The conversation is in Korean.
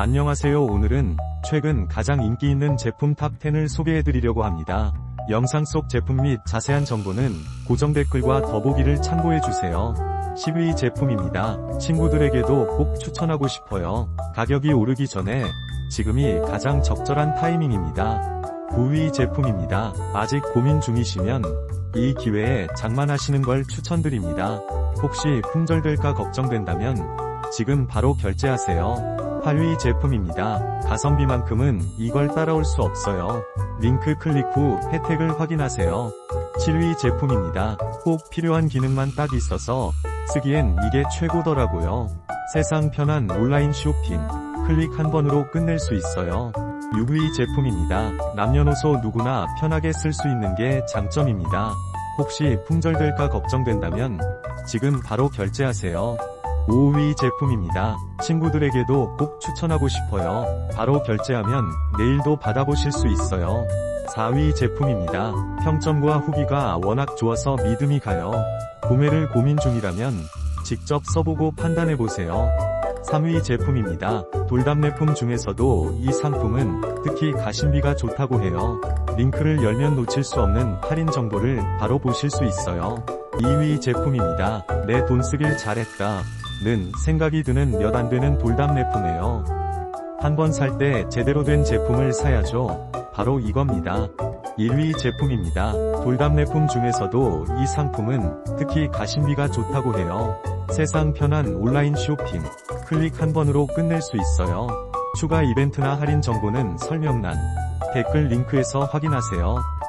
안녕하세요 오늘은 최근 가장 인기 있는 제품 탑10을 소개해드리려고 합니다. 영상 속 제품 및 자세한 정보는 고정 댓글과 더보기를 참고해주세요. 10위 제품입니다. 친구들에게도 꼭 추천하고 싶어요. 가격이 오르기 전에 지금이 가장 적절한 타이밍입니다. 9위 제품입니다. 아직 고민 중이시면 이 기회에 장만하시는 걸 추천드립니다. 혹시 품절될까 걱정된다면 지금 바로 결제하세요. 8위 제품입니다. 가성비만큼은 이걸 따라올 수 없어요. 링크 클릭 후 혜택을 확인하세요. 7위 제품입니다. 꼭 필요한 기능만 딱 있어서 쓰기엔 이게 최고더라고요. 세상 편한 온라인 쇼핑. 클릭 한 번으로 끝낼 수 있어요. 6위 제품입니다. 남녀노소 누구나 편하게 쓸 수 있는 게 장점입니다. 혹시 품절될까 걱정된다면 지금 바로 결제하세요. 5위 제품입니다. 친구들에게도 꼭 추천하고 싶어요. 바로 결제하면 내일도 받아보실 수 있어요. 4위 제품입니다. 평점과 후기가 워낙 좋아서 믿음이 가요. 구매를 고민 중이라면 직접 써보고 판단해보세요. 3위 제품입니다. 돌담내품 중에서도 이 상품은 특히 가심비가 좋다고 해요. 링크를 열면 놓칠 수 없는 할인 정보를 바로 보실 수 있어요. 2위 제품입니다. 내 돈 쓰길 잘했다. 는 생각이 드는 몇 안 되는 돌담내품이에요. 한번 살 때 제대로 된 제품을 사야죠. 바로 이겁니다. 1위 제품입니다. 돌담내품 중에서도 이 상품은 특히 가심비가 좋다고 해요. 세상 편한 온라인 쇼핑. 클릭 한 번으로 끝낼 수 있어요. 추가 이벤트나 할인 정보는 설명란, 댓글 링크에서 확인하세요.